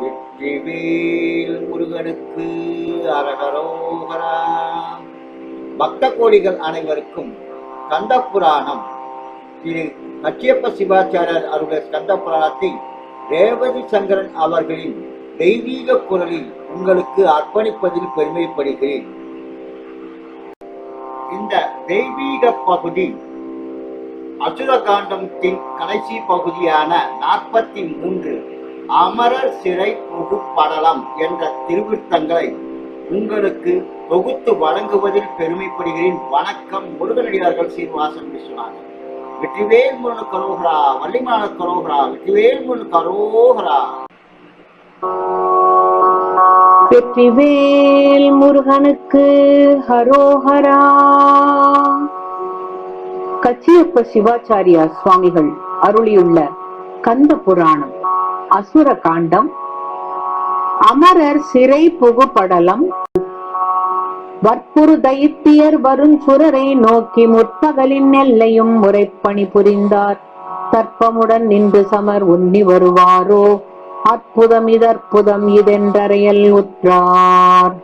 வெற்றிவேல் முருகனுக்கு அரகரோகரா. பக்த கோடிகள் அனைவருக்கும் கந்த புராணம் திரு கச்சியப்ப சிவாச்சாரியர் அவருடைய கந்த புராணத்தை ரேவதி சங்கரன் அவர்களின் தெய்வீக குரலில் உங்களுக்கு அர்ப்பணிப்பதில் பெருமைப்படுகிறேன். இந்த தெய்வீக பகுதி அசுர காண்டத்தின் கடைசி பகுதியான நாற்பத்தி மூன்று. அமரர் சிறை புகுப்படலம் என்ற திருவிருத்தங்களை உங்களுக்கு தொகுத்து வழங்குவதில் பெருமைப்படுகிறேன். வணக்கம் முருகனடியார்கள் சீனிவாசன் விஸ்வநாதன். வெற்றிவேல் முருகன் கரோகரா வள்ளிமான கரோகரா வெற்றிவேல் முருகன் கரோகரா. வெற்றிவேல் முருகனுக்கு ஹரோஹரா. கச்சியப்ப சிவாச்சாரியா சுவாமிகள் அருளியுள்ள கந்த புராணம். அசுர காண்டம் அமரர் சிறை புகுப்படலம் வற்புறு தைத்தியர் வரும் சுரரை நோக்கி முற்பகலின் எல்லையும் முறைப்பணி புரிந்தார். தர்ப்பமுடன் நின்று சமர் உண்ணி வருவாரோ? அற்புதம் இதற்புதம் இதென்றறையல் உற்றார்.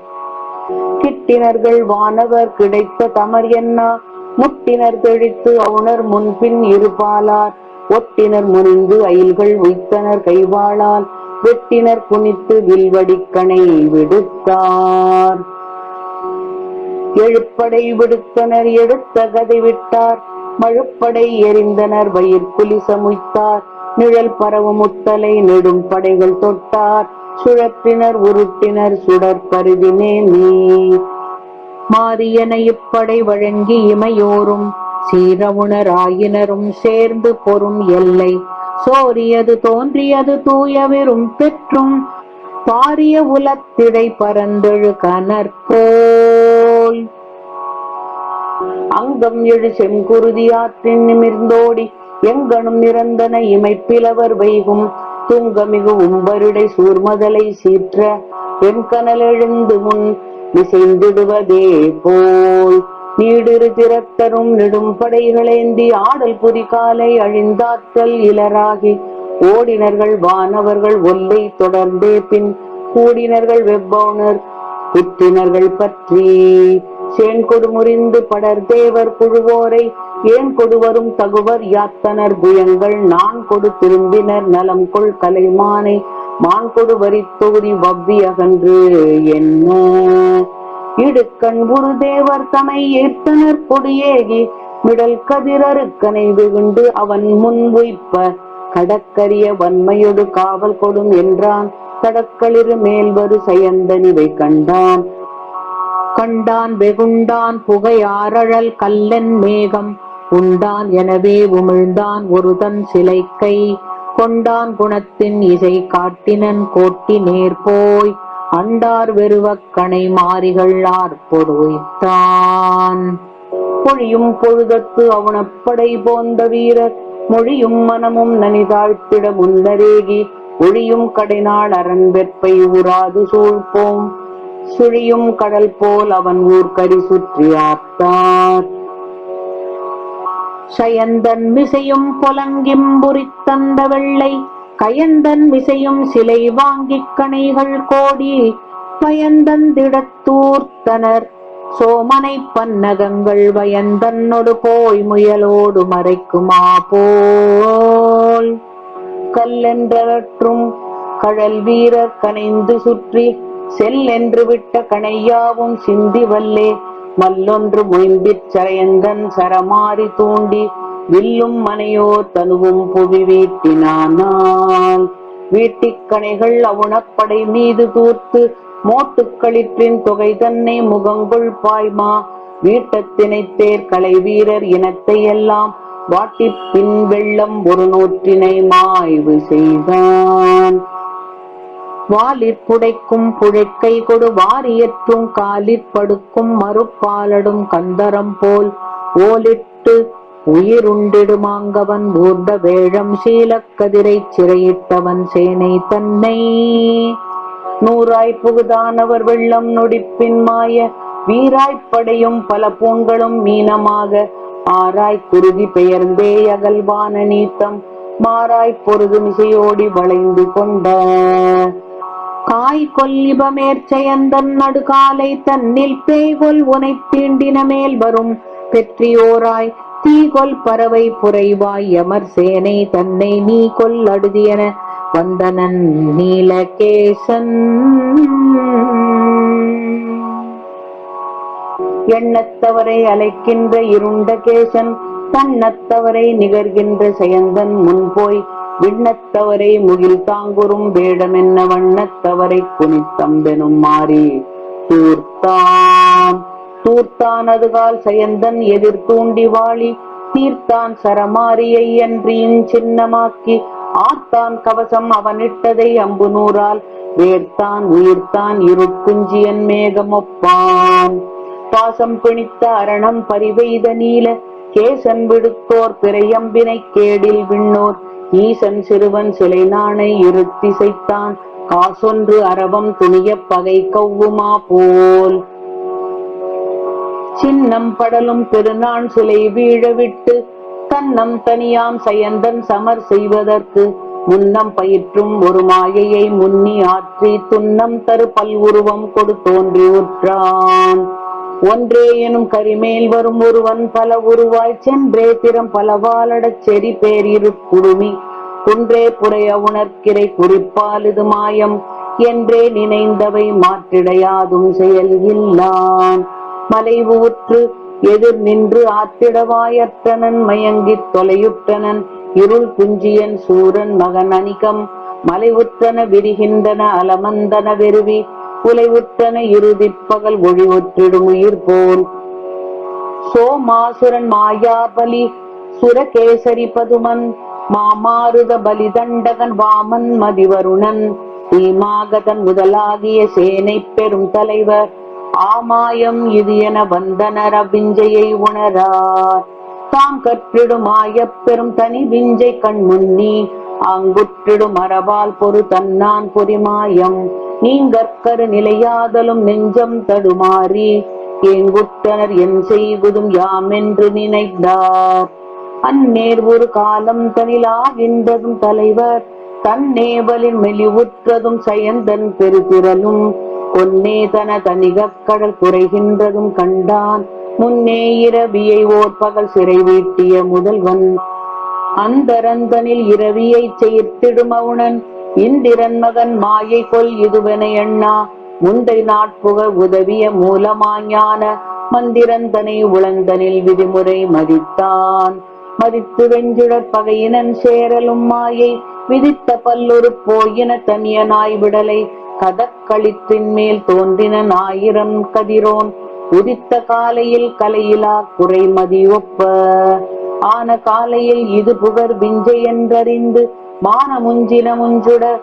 கிட்டினர்கள் வானவர் கிடைத்த தமர் என்ன? முட்டினர் தெழித்து அவுணர் முன்பின் இருபாலார். ஒட்டினர் முனிந்து அயில்கள் உய்த்தனர் கைவாளால் வெட்டினர் குனித்து வில்வடிக்கணை விடுத்தார். எழுப்படை விடுத்தனர் எடுத்த கதை விட்டார். மழுப்படை எரிந்தனர் வயிற் குலிசமுய்த்தார். நிழல் பரவும் முத்தலை நெடும் படைகள் தொட்டார். சுழற்றினர் உருட்டினர் சுடற் கருதினே நீ மாரியன இப்படை வழங்கி இமையோரும் சீரவுணர் ஆயினரும் சேர்ந்து பொறும் எல்லை. சோரியது தோன்றியது தூயவிரும் பெற்றும் பாரிய உலத்திடை பரந்தெழு கனற்போல் அங்கம் எழு செங்குருதியாற்றின் நிமிர்ந்தோடி எங்கனும் நிரந்தன இமைப்பிலவர் வைகும் துங்கமிகு உம்பருடை சூர்மதலை சீற்ற எண்கனல் எழுந்து முன் இசைந்திடுவதே போல். நீடிரு திறத்தரும் நெடும் படைகளேந்தி ஆடல் புரிகாலை அழிந்தாற்றல் இலராகி ஓடினர்கள் வானவர்கள் ஒல்லை தொடர்ந்தே பின் கூடினர்கள் வெப்பவுணர் புற்றினர்கள் பற்றி. சேன்கொடு முறிந்து படர் தேவர் குழுவோரை ஏன் கொடுவரும் தகுவர் யாத்தனர் குயங்கள் நான் கொடு திரும்பினர் நலம் கொள் கலைமானை மான் கொடு வரி தொகுதி வவ்வி அகன்று என்ன? இடுக்கண் குருதேவர் தமை ஏற்றனர் கொடியேகி மிடல் கதிரறுக்கனை வெகுண்டு அவன் முன் உய்ப்ப. கடற்கரிய வன்மையொடு காவல் கொடும் என்றான். கடற்களிரு மேல்வரு செயந்தனிவை கண்டான். கண்டான் வெகுண்டான் புகையாரழல் கல்லன் மேகம். உண்டான் எனவே உமிழ்ந்தான் ஒருதன் சிலைக்கை. கொண்டான் குணத்தின் இசை காட்டினன் கோட்டி நேர் போய் அண்டார் வெறுவக் கணை மாறிகள் ஆர்ப்பொடுத்தான் பொழியும் பொழுதத்து அவனப்படை போந்த வீரர் மொழியும் மனமும் நனிதாழ்த்திட முன்னரேகி ஒழியும் கடைநாள் அரண் வெற்பை உறாது சூழ்ப்போம். சுழியும் கடல் போல் அவன் ஊர்க்கரி சுற்றி ஆத்தார் சயந்தன் மிசையும் பொலங்கிம்புரித் தந்த வெள்ளை கயந்தன் விசையும் சிலை வாங்கிக் கணைகள் கோடி பயந்தந்திடத்தூர்த்தனர் சோமனை பன்னகங்கள் வயந்தன்னொடு போய் முயலோடு மறைக்குமா போல். கல்லென்றற்றும் கழல் வீரர் கனைந்து சுற்றி செல்லென்று விட்ட கணையாவும் சிந்தி வல்லே மல்லொன்று முயம்பிற் சரையந்தன் சரமாரி தூண்டி வில்லும் மனையோ தனுவும் புவி வீட்டினானால். வீட்டிக்கணைகள் அவுணப்படை மீது தூர்த்து மோட்டுக்களிற்றின் தொகை தன்னை முகங்குள் பாய்மா. வீட்டத்தினை தேர் கலை வீரர் இனத்தை எல்லாம் வாட்டிப் பின் வெள்ளம் ஒரு நூற்றினை மாய்வு செய்தான். வாலிற் புடைக்கும் புழைக்கை கொடு வாரியற்றும் காலிற் படுக்கும் மறுப்பாலடும் கந்தரம் போல் ஓலிட்டு உயிருண்டிடுமாங்கவன் ஊர்ந்த வேழம் சீலக்கதிரை சிறையிட்டவன் சேனை தன்னை. நூறாய் புகுதானவர் வெள்ளம் நொடிப்பின் மாய வீராய்ப்படையும் பல பூண்களும் மீனமாக. ஆராய் குருதி பெயர்ந்தே அகல்வான நீத்தம் மாறாய் பொருது மிசையோடி வளைந்து கொண்ட. காய் கொல்லிபமேற்செயந்தன் நடுகாலை தன்னில் பேய்கொல் உனை தீண்டின மேல் வரும் பெற்றியோராய் தீகொல் பறவை புரைவாய் யமர் சேனை தன்னை நீ கொல் அடுதியன வந்தனன் நீலகேசன். எண்ணத்தவரை அழைக்கின்ற இருண்ட கேசன் தன்னத்தவரை நிகர்கின்ற செயந்தன் முன்போய் விண்ணத்தவரை முகில் தாங்குறும் வேடமென்ன வண்ணத்தவரை குனித்தம்பெனும் மாறி தூர்த்தான் தூர்த்தான் அதுகால் சயந்தன் எதிர் தூண்டி வாழி தீர்த்தான் சரமாரியை அன்றியின் சின்னமாக்கி ஆர்த்தான் கவசம் அவனிட்டதை அம்பு நூறால் வேர்த்தான் உயிர்த்தான் இருட்குஞ்சியன் மேகமொப்பான். பாசம் பிணித்த அரணம் பரிவெய்த நீல கேசன் விடுத்தோர் பிறையம்பினை கேடில் விண்ணோர் ஈசன் சிறுவன் சிலை நாணை இருத்திசைத்தான் காசொன்று அரவம் துணிய பகை கவ்வுமா போல். சின்னம் படலும் பெருநான் சிலை வீழவிட்டு தன்னம் தனியாம் சயந்தன் சமர் செய்வதற்கு முன்னம் பயிற்றும் ஒரு மாயையை முன்னி ஆற்றி துன்னம் தரு பல்வுருவம் உருவம் கொடுத்தோன்றி உற்றான் ஒன்றே எனும் கரிமேல் வரும் ஒருவன் பல உருவாய் சென்றே திறம் பலவாலடச் செறி பேரிரு குடுமி குன்றே புறைய உணர்கிறை குறிப்பால் இது மாயம் என்றே நினைந்தவை மாற்றிடையாதும் செயல் இல்லான். மலை ஊற்று எதிர் நின்று ஆத்திடவாயற்றனன் மயங்கித் தொலையுற்றனன். இருள் குஞ்சியன் சூரன் மகன் அணிகம் மலைவுற்றன விரிகின்றன அலமந்தன வெறுவி உலைவுற்றன இறுதி பகல் ஒளி ஒற்றிடும் உயிர் போல். சோமாசுரன் மாயாபலி சுரகேசரி பதுமன் மாமாருத பலிதண்டகன் வாமன் மதிவருணன். சீமாகதன் முதலாகிய சேனை பெரும் தலைவர் ஆமாயம் இது என வந்தனர் அவ்விஞ்சையை உணரார். தாம் கற்றிடும் ஆயப் பெரும் தனி விஞ்சை கண் முன்னி அங்குற்றிடும் மரபால் பொறு தன்னான் பொறிமாயம். நீங்கற்கரு நிலையாதலும் நெஞ்சம் தடுமாறி ஏங்குற்றனர் என் செய்குதும் யாமென்று நினைத்தார் அந்நேர் ஒரு காலம் தனிலாகின்றதும் தலைவர் தன் நேவலின் மெலிவுற்றதும் சயந்தன் பெருதிரலும் பொன்னே தன தனிகக் கடல் குறைகின்றதும் கண்டான். முன்னே இரவியை ஓர் பகல் சிறை வீட்டிய முதல்வன். அந்தரந்தனில் இரவியை செயத்திடும் அவுணன் இந்திரன் மகன் மாயை கொல் இதுவென எண்ணா. முந்தை நாட்புக உதவிய மூலமாஞான. மந்திரந்தனை உளந்தனில் விதிமுறை மதித்தான். மதித்து வெஞ்சுடற் பகையினன் சேரலும் மாயை. விதித்த பல்லொரு போயின தனியனாய் விடலை. கதக்களிற்றின் மேல் தோன்றின ஆயிரம் கதிரோன் உதித்த காலையில் கலையிலா குறைமதி ஒப்ப. ஆன காலையில் இது புகர் விஞ்சை என்றறிந்து மான முஞ்சின முஞ்சுட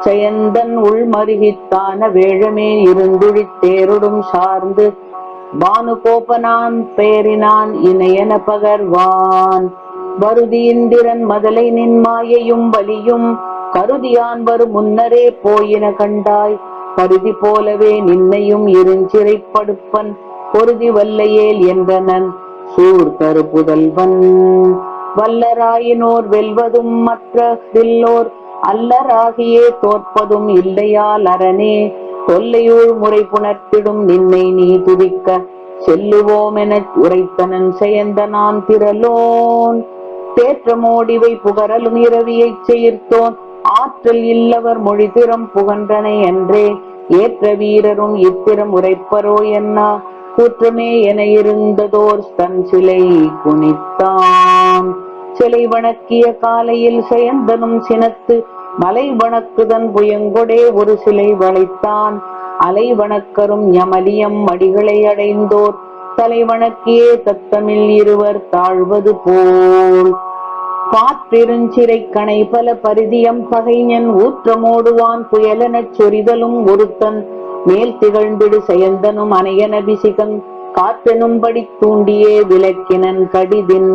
செயந்தன் உள்மருகித்தான வேழமே இருந்துழித்தேருடும் சார்ந்து பானு கோபனான் பெயரினான் இணையன பகர்வான். வருதி இந்திரன் மதலை நின் மாயையும் வலியும் கருதியான் வரும் முன்னரே போயின கண்டாய். கருதி போலவே நின்னையும் இருஞ்சிறைப்படுப்பன் பொருதி வல்லையேல் என்றனன் சூர் தரு புதல்வன் வல்லராயினோர் வெல்வதும் மற்ற தில்லோர் அல்லராகியே தோற்பதும் இல்லையால் அரணே. தொல்லையூழ் முறை புணர்த்திடும் நின்னை நீ துதிக்க. செல்லுவோமென உரைத்தனன் செயந்த நான் திரளோன். தேற்றமோடிவை புகரலும் இரவியைச் செயர்த்தோன் ஆற்றல் இல்லவர் மொழி திறம் புகன்றனை என்றே ஏற்ற வீரரும் இத்திறம் உரைப்பரோ என்ன? கூற்றமே என இருந்ததோர் தன் சிலை குனித்தான். சிலை வணக்கிய காலையில் செயந்தனும் சினத்து மலை வணக்குதன் புயங்கொடே ஒரு சிலை வளைத்தான். அலை வணக்கரும் யமலியம் அடிகளை அடைந்தோர். தலை வணக்கியே தத்தமில் இருவர் தாழ்வது போல். காத்திருஞ்சிறை கணை பல பரிதியம் பகைஞன் ஊற்றமோடுவான் புயலெனச் சொரிதலும் ஒருத்தன் மேல் திகழ்ந்திடு செயந்தனும் அணையன பிசிகன் காத்தெனும்படி தூண்டியே விளக்கினன் கடிதின்.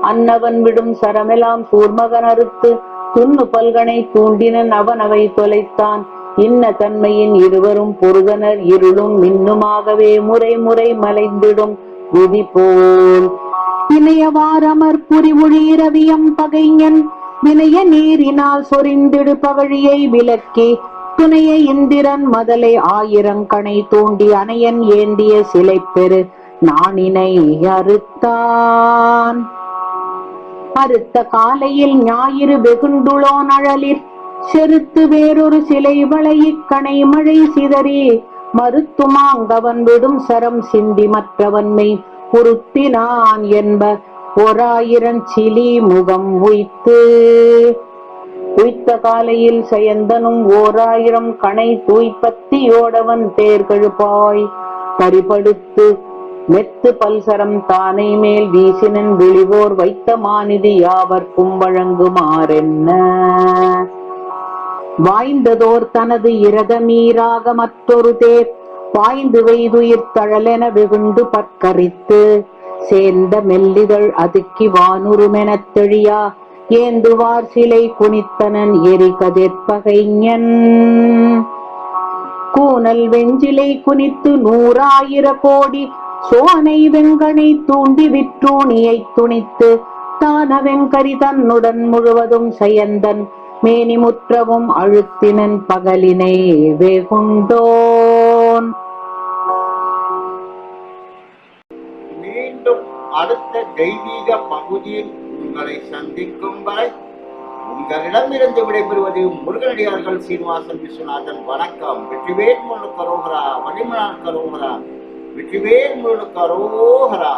அன்னவன் விடும் சரமெலாம் சூர்மகன் அறுத்து துண்ணு பல்கனை தூண்டினன் அவன் அவை தொலைத்தான். இன்ன தன்மையின் இருவரும் பொருதனர் இருளும் மின்னுமாகவே முறை முறை மலைந்திடும் விதி போல். இணையவாரமர் புரி ஒழியிரவியம் பகைஞன். வினைய நீரினால் சொரிந்திடு பகழியை விலக்கி துணைய இந்திரன் மதலை ஆயிரங்கணை தூண்டி அணையன் ஏந்திய சிலை பெரு நாணினை அறுத்தான். அறுத்த காலையில் ஞாயிறு வெகுண்டுளோ அழலிற் செருத்து வேறொரு சிலை வளையிக்கணை மழை சிதறி. மறுத்துமாங்கவன் விடும் சரம் சிந்தி மற்றவன்மை. பொருத்தினான் என்ப ஓராயிரம் சிலி முகம் உய்த்து. உய்த்த காலையில் செயந்தனும் ஓராயிரம் கணை தூய்பத்தியோடவன் தேர்கழுப்பாய் பறிபடுத்து மெத்து பல்சரம் தானை மேல் வீசினன் விழிவோர் வைத்த மாநிதி யாவர்க்கும் வழங்குமாறென்ன வாய்ந்ததோர் தனது இரதமீராக மற்றொரு தேர் பாய்ந்து வெய்துயிர் தழலென வெகுண்டு பற்கரித்து சேர்ந்த மெல்லிதழ் அதுக்கி வானுருமெனத் தெழியா ஏந்துவார் சிலை குனித்தனன் எரி கதிர்பகைஞன் கூனல் வெஞ்சிலை குனித்து நூறாயிர கோடி சோனை வெங்கனை தூண்டி விற்றூணியை துணித்து தான வெங்கரி தன்னுடன் முழுவதும் செயந்தன் மேனிமுற்றவும் அழுத்தினன் பகலினை வெகுண்டோன் மீண்டும் அடுத்த தெய்வீக பகுதியில் உங்களை சந்திக்கும் வரை உங்களிடமிருந்து விடைபெறுவது முருகனடியார்கள் சீனிவாசன் விஸ்வநாதன். வணக்கம். வெற்றிவேல் முழு கரோகரா வடிமலான் கரோகரா வெற்றிவேல் முழு கரோகரா